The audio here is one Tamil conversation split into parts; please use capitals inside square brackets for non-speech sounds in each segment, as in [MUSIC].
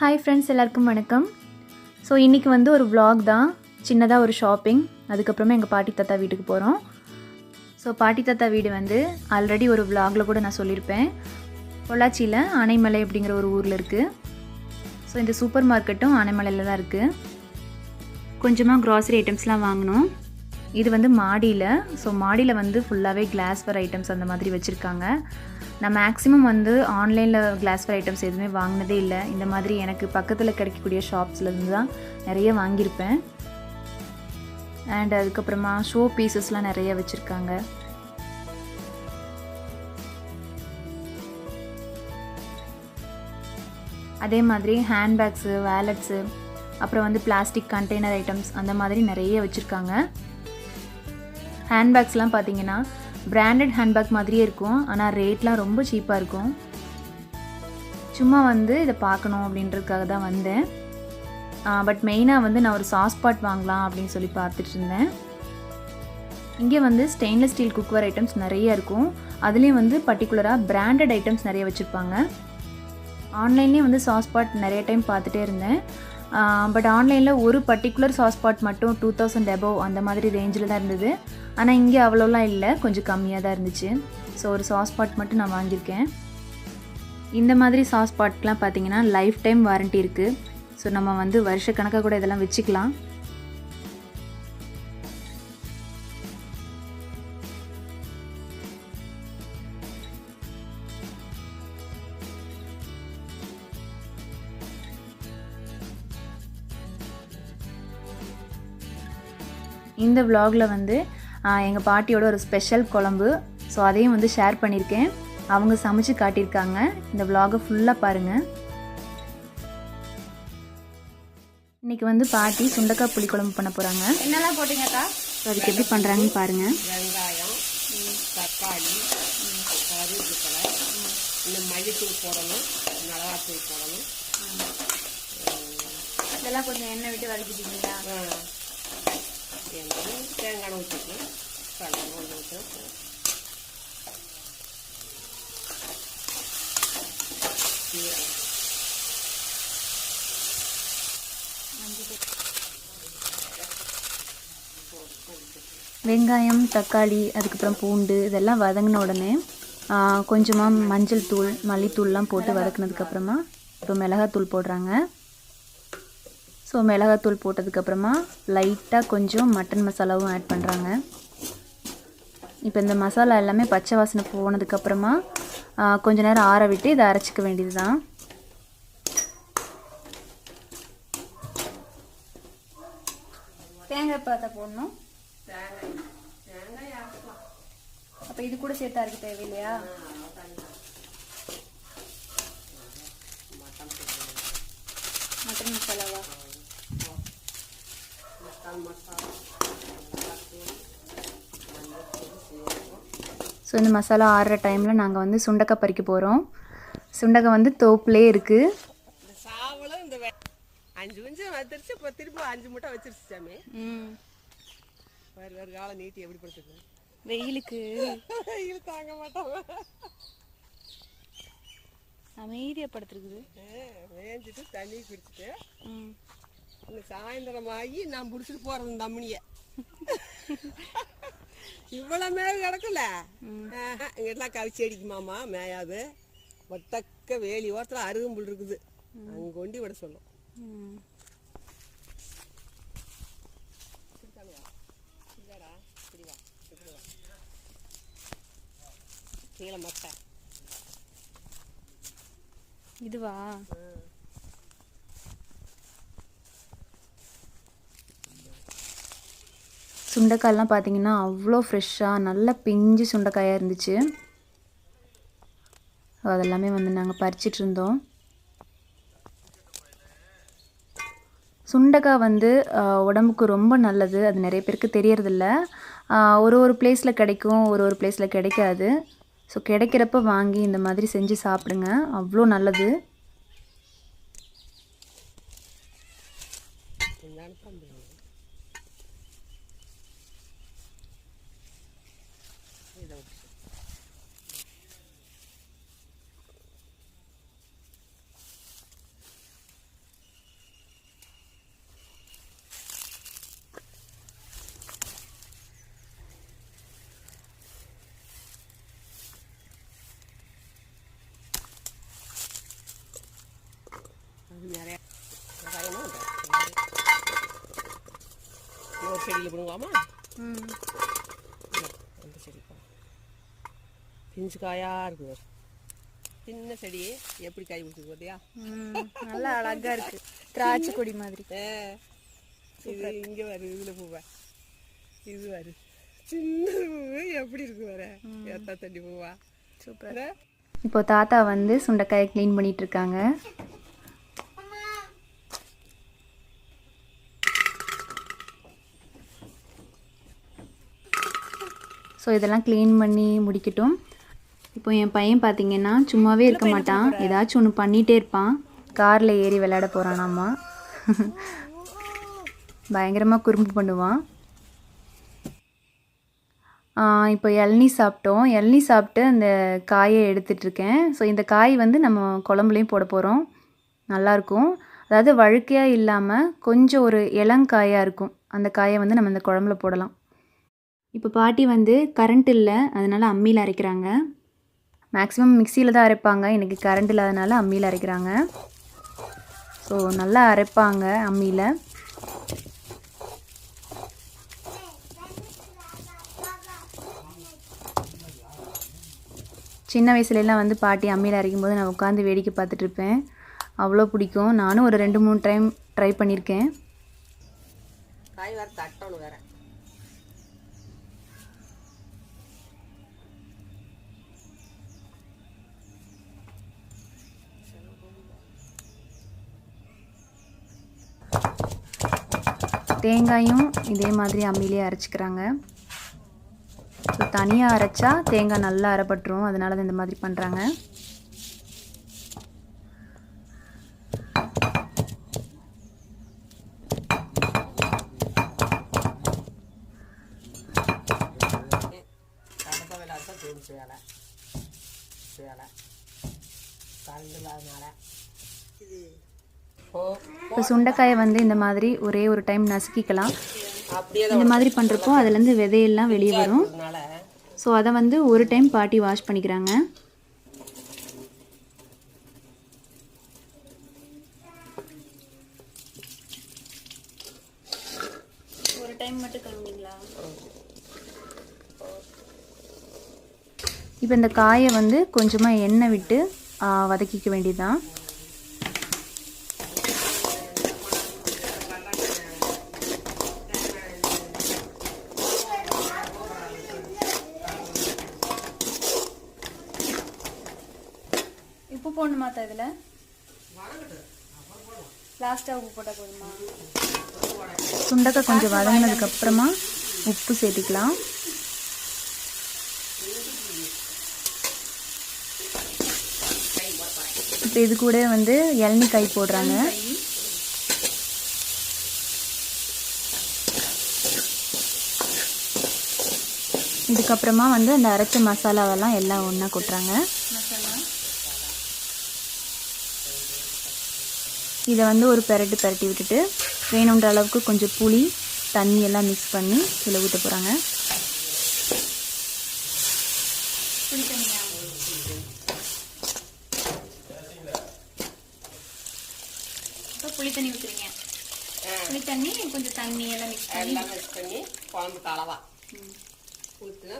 ஹாய் ஃப்ரெண்ட்ஸ் எல்லாருக்கும் வணக்கம். ஸோ இன்றைக்கி வந்து ஒரு vlog தான். சின்னதாக ஒரு ஷாப்பிங் அதுக்கப்புறமா எங்கள் பாட்டி தாத்தா வீட்டுக்கு போகிறோம் ஸோ பாட்டி தாத்தா வீடு வந்து ஆல்ரெடி ஒரு vlogல கூட நான் சொல்லியிருப்பேன் பொள்ளாச்சியில் ஆனைமலை அப்படிங்கிற ஒரு ஊரில் இருக்குது ஸோ இந்த சூப்பர் மார்க்கெட்டும் ஆனைமலையில் தான் இருக்குது கொஞ்சமாக க்ராசரி ஐட்டம்ஸ்லாம் வாங்கினோம் இது வந்து மாடியில். ஸோ மாடியில் வந்து ஃபுல்லாகவே கிளாஸ்வேர் ஐட்டம்ஸ் அந்த மாதிரி வச்சுருக்காங்க. நான் மேக்ஸிமம் வந்து ஆன்லைனில் கிளாஸ்வேர் ஐட்டம்ஸ் எதுவுமே வாங்கினதே இல்லை. இந்த மாதிரி எனக்கு பக்கத்தில் கிடைக்கக்கூடிய ஷாப்ஸ்லேருந்து தான் நிறைய வாங்கியிருப்பேன். அண்ட் அதுக்கப்புறமா ஷோ பீசஸ்லாம் நிறைய வச்சுருக்காங்க. அதே மாதிரி ஹேண்ட்பேக்ஸு வேலட்ஸு அப்புறம் வந்து பிளாஸ்டிக் கண்டெய்னர் ஐட்டம்ஸ் அந்த மாதிரி நிறைய வச்சுருக்காங்க. ஹேண்ட்பேக்ஸ்லாம் பார்த்தீங்கன்னா பிராண்டட் ஹேண்ட்பேக் மாதிரியே இருக்கும். ஆனால் ரேட்லாம் ரொம்ப சீப்பாக இருக்கும். சும்மா வந்து இதை பார்க்கணும் அப்படின்றதுக்காக தான் வந்தேன். பட் மெயினாக வந்து நான் ஒரு சாஸ் பாட் வாங்கலாம் அப்படின்னு சொல்லி பார்த்துட்டு இருந்தேன். இங்கே வந்து ஸ்டெயின்லெஸ் ஸ்டீல் குக்வேர் ஐட்டம்ஸ் நிறைய இருக்கும். அதுலேயும் வந்து பர்டிகுலராக பிராண்டட் ஐட்டம்ஸ் நிறைய வச்சுருப்பாங்க. ஆன்லைன்லேயும் வந்து சாஸ் பாட் நிறைய டைம் பார்த்துட்டே இருந்தேன். பட் ஆன்லைனில் ஒரு பர்டிகுலர் சாஸ் பாட் மட்டும் டூ தௌசண்ட் அபவ் அந்த மாதிரி ரேஞ்சில் தான் இருந்தது. ஆனால் இங்கே அவ்வளோலாம் இல்லை. கொஞ்சம் கம்மியாக தான் இருந்துச்சு. ஸோ ஒரு சாஸ் பாட் மட்டும் நான் வாங்கியிருக்கேன். இந்த மாதிரி சாஸ் பாட்லாம் பார்த்தீங்கன்னா லைஃப் டைம் வாரண்ட்டி இருக்குது ஸோ நம்ம வந்து வருஷக்கணக்காக கூட இதெல்லாம் வச்சுக்கலாம். இந்த vlogல வந்து எங்கள் பாட்டியோட ஒரு ஸ்பெஷல் குழம்பு. ஸோ அதையும் வந்து ஷேர் பண்ணியிருக்கேன் அவங்க சமைச்சு காட்டியிருக்காங்க. இந்த vlog-அ ஃபுல்லாக பாருங்கள் இன்னைக்கு வந்து பாட்டி சுண்டக்காய் புளி குழம்பு பண்ண போகிறாங்க என்னெல்லாம் போட்டீங்கக்கா அதுக்கு எப்படி பண்ணுறாங்கன்னு பாருங்கள் வெங்காயம் தக்காளி கருவேப்பிலை இந்த மல்லித்தூள் போடணும் மிளகாத்தூள் போடணும். இதெல்லாம் கொஞ்சம் எண்ணெய் விட்டு வதக்கிட்டீங்களா? எண்ணெய் தேங்காய் ஊற்றிட்டு கடலை கொண்டு ஊற்றினா போதும் வெங்காயம் தக்காளி அதுக்கப்புறம் பூண்டு இதெல்லாம் வதங்கின உடனே கொஞ்சமாக மஞ்சள் தூள் மல்லித்தூள்லாம் போட்டு வதக்குனதுக்கப்புறமா இப்போ மிளகாத்தூள் போடுறாங்க. ஸோ மிளகாத்தூள் போட்டதுக்கப்புறமா லைட்டாக கொஞ்சம் மட்டன் மசாலாவும் ஆட் பண்ணுறாங்க இப்போ இந்த மசாலா எல்லாமே பச்சை வாசனை போனதுக்கப்புறமா கொஞ்ச நேரம் ஆற விட்டு இதை அரைச்சிக்க வேண்டியது தான் தேங்காய் பாத்தை போடணும்? அப்போ இது கூட சேர்த்தா இருக்கு தேவையில்லையா? மட்டன் மசாலாவா ஸோ இந்த மசாலா ஆறுற டைமில் நாங்கள் வந்து சுண்டக்காய் பறிக்க போகிறோம் சுண்டக்காய் வந்து தோப்புலே இருக்குது சாவலும் இந்த அஞ்சு நிமிஷம் வந்துருச்சு இப்போ திரும்ப அஞ்சு மூட்டை வச்சிருச்சு சாமி. வேறு வேறு காலம் நீட்டி எப்படி படுத்துருக்கு. வெயிலுக்கு. வெயில் தாங்க மாட்டோம் அமைதியாக படுத்துருக்குது. வேஞ்சிட்டு தண்ணி குடிச்சிட்டு. இந்த சாயந்தரம் ஆகி நான் பிடிச்சிட்டு போறது இந்த அம்மனிய. இவ்வளவு மேல கிடக்கல? இங்கெல்லாம் கவிச்சி அடிக்குமாமா மேயாது. ஒத்தக்க வேலி ஓரத்தில் அருகம்புல் இருக்குது. அங்க கொண்டு விட சொல்லும். கீழே மட்டை. இதுவா? சுண்டைக்காயெலாம் பார்த்தீங்கன்னா அவ்வளோ ஃப்ரெஷ்ஷாக நல்லா பிஞ்சு சுண்டைக்காயாக இருந்துச்சு. அதெல்லாமே வந்து நாங்கள் பறிச்சிட்டு இருந்தோம். சுண்டைக்காய் வந்து உடம்புக்கு ரொம்ப நல்லது. அது நிறைய பேருக்கு தெரியறதில்ல. ஒரு ஒரு பிளேஸில் கிடைக்கும் ஒரு ஒரு பிளேஸில் கிடைக்காது. ஸோ கிடைக்கிறப்ப வாங்கி இந்த மாதிரி செஞ்சு சாப்பிடுங்க. அவ்வளோ நல்லது என்னன்னு தம்பி இதை விட்டு அது நிறைய வெங்காயமும் உண்டு. இன்னொரு செடியில் பிடுங்குவாமா ம் அந்த செடி. பிஞ்சு காயாக இருக்குது. சின்ன செடி எப்படி காய் பிடிச்சி பார்த்தியா நல்லா அழகா இருக்கு. [LAUGHS] திராட்சை கொடி மாதிரி. இது இங்கே வருது இதில் பூவா இது வருது சின்ன பூவு எப்படி இருக்கு வர எத்தா தண்ணி பூவா? சூப்பர் இப்போ தாத்தா வந்து சுண்டைக்காயை க்ளீன் பண்ணிட்டு ஸோ இதெல்லாம் க்ளீன் பண்ணி முடிக்கட்டும். இப்போ என் பையன் பார்த்தீங்கன்னா சும்மாவே இருக்க மாட்டான். ஏதாச்சும் ஒன்று பண்ணிகிட்டே இருப்பான். காரில் ஏறி விளையாட போகிறானாம்மா பயங்கரமாக குறும்பு பண்ணுவான். இப்போ இளநீ சாப்பிட்டோம். இளநீ சாப்பிட்டு அந்த காயை எடுத்துட்ருக்கேன் ஸோ இந்த காய் வந்து நம்ம குழம்புலையும் போட போகிறோம் நல்லாயிருக்கும் அதாவது வழுக்கையாக இல்லாமல் கொஞ்சம் ஒரு இளங்காயாக இருக்கும். அந்த காயை வந்து நம்ம இந்த குழம்புல போடலாம். இப்போ பாட்டி வந்து கரண்ட் இல்லை அதனால் அம்மியில் அரைக்கிறாங்க. மேக்ஸிமம் மிக்சியில் தான் அரைப்பாங்க. எனக்கு கரண்ட் இல்லாதனால அம்மியில் அரைக்கிறாங்க. ஸோ நல்லா அரைப்பாங்க அம்மியில். சின்ன வயசுலலாம் வந்து பாட்டி அம்மியில் அரைக்கும் போது நான் உட்காந்து வேடிக்கை பார்த்துட்ருப்பேன் அவ்வளோ பிடிக்கும். நானும் ஒரு ரெண்டு மூணு டைம் ட்ரை பண்ணியிருக்கேன். காய் வேறு தட்டணும் வேற. தேங்காயும் இதே மாதிரி அம்மியிலே அரைச்சிக்கிறாங்க. ஸோ தனியாக அரைச்சா தேங்காய் நல்லா அரைப்பட்டுரும். அதனால தான் இந்த மாதிரி பண்ணுறாங்க கடப்ப வேலை வேலை கரண்ட் இல்லாதனால இது இப்போ சுண்டைக்காயை வந்து இந்த மாதிரி ஒரே ஒரு டைம் நசுக்கிக்கலாம். இந்த மாதிரி பண்ணுறப்போ அதுலேருந்து விதையெல்லாம் வெளியே வரும். ஸோ அதை வந்து ஒரு டைம் பாட்டி வாஷ் பண்ணிக்கிறாங்க. ஒரு டைம் மட்டும் கழுவுங்களா இப்போ இந்த காயை வந்து கொஞ்சமாக எண்ணெய் விட்டு வதக்கிக்க வேண்டியதுதான் உப்பு போடணுமா இதில்? லாஸ்ட்டாக உப்பு போட்டால் போதுமா? சுண்டக்காய் கொஞ்சம் வதங்கினதுக்கு அப்புறமா உப்பு சேர்த்திக்கலாம். இப்போ இது கூட வந்து இளநீ காய் போடுறாங்க. இதுக்கப்புறமா வந்து அந்த அரைச்ச மசாலாவெல்லாம் எல்லாம் ஒன்றா கொட்டுறாங்க. இதை வந்து ஒரு பெரட்டு பெரட்டி விட்டுட்டு வேணுன்ற அளவுக்கு கொஞ்சம் புளி தண்ணி எல்லாம் மிக்ஸ் பண்ணி இதில் ஊற்ற போகிறாங்க புளி தண்ணி ஊற்றுறீங்க புளி தண்ணி கொஞ்சம் தண்ணி எல்லாம் மிக்ஸ் பண்ணி. மிக்ஸ் பண்ணி குழம்புக்கு அளவா ஊற்றுனா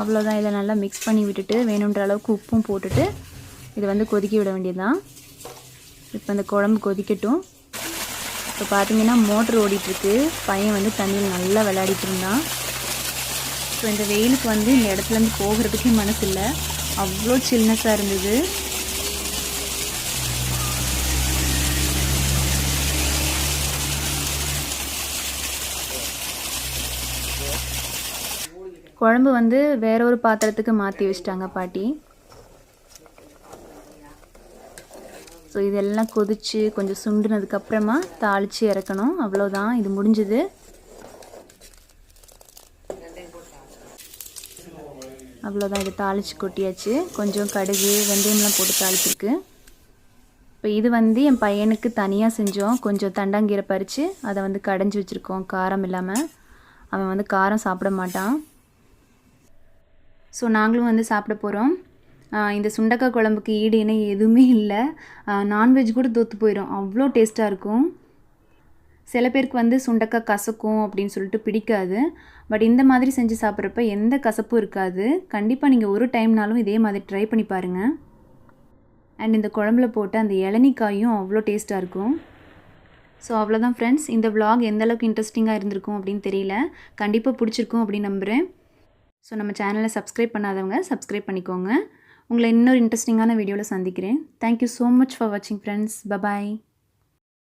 அவ்வளோதான் இதை நல்லா மிக்ஸ் பண்ணி விட்டுட்டு வேணுன்ற அளவுக்கு உப்பும் போட்டுட்டு இதை வந்து கொதிக்க விட வேண்டியதுதான். இப்போ இந்த குழம்பு கொதிக்கட்டும். இப்போ பார்த்தீங்கன்னா மோட்ரு ஓடிட்டுருக்கு. பையன் வந்து தண்ணியில் நல்லா விளையாடிட்டு இருந்தான். ஸோ இந்த வெயிலுக்கு வந்து இந்த இடத்துலேருந்து போகிறதுக்கே மனசு இல்லை அவ்வளோ சில்னஸாக இருந்தது. குழம்பு வந்து வேற ஒரு பாத்திரத்துக்கு மாற்றி வச்சிட்டாங்க பாட்டி. ஸோ இதெல்லாம் கொதித்து கொஞ்சம் சுண்டுனதுக்கப்புறமா தாளித்து இறக்கணும். அவ்வளோதான் இது முடிஞ்சுது. அவ்வளோதான் இது தாளித்து கொட்டியாச்சு. கொஞ்சம் கடுகு வெந்தயம்லாம் போட்டு தாளிச்சிருக்கு. இப்போ இது வந்து என் பையனுக்கு தனியாக செஞ்சோம். கொஞ்சம் தண்டாங்கீரை பறித்து அதை வந்து கடைஞ்சி வச்சுருக்கோம். காரம் இல்லாமல் அவன் வந்து காரம் சாப்பிட மாட்டான். ஸோ நாங்களும் வந்து சாப்பிட போகிறோம் இந்த சுண்டக்காய் குழம்புக்கு ஈடு இணை எதுவுமே இல்லை. நான்வெஜ் கூட தோற்று போயிடும் அவ்வளோ டேஸ்ட்டாக இருக்கும். சில பேருக்கு வந்து சுண்டக்காய் கசக்கும் அப்படின்னு சொல்லிட்டு பிடிக்காது. பட் இந்த மாதிரி செஞ்சு சாப்பிட்றப்ப எந்த கசப்பும் இருக்காது. கண்டிப்பாக நீங்கள் ஒரு டைம்னாலும் இதே மாதிரி ட்ரை பண்ணி பாருங்கள் அண்ட் இந்த குழம்புல போட்ட அந்த இளநிக்காயும் அவ்வளோ டேஸ்ட்டாக இருக்கும். ஸோ அவ்வளோதான் ஃப்ரெண்ட்ஸ் இந்த விளாக் எந்த அளவுக்கு இன்ட்ரெஸ்டிங்காக இருந்திருக்கும் அப்படின்னு தெரியல. கண்டிப்பாக பிடிச்சிருக்கும் அப்படின்னு நம்புகிறேன் ஸோ நம்ம சேனலை சப்ஸ்கிரைப் பண்ணாதவங்க சப்ஸ்கிரைப் பண்ணிக்கோங்க. உங்களை இன்னொரு இன்ட்ரெஸ்டிங்கான வீடியோவில் சந்திக்கிறேன். Thank you so much for வாட்சிங் ஃப்ரெண்ட்ஸ் பபாய்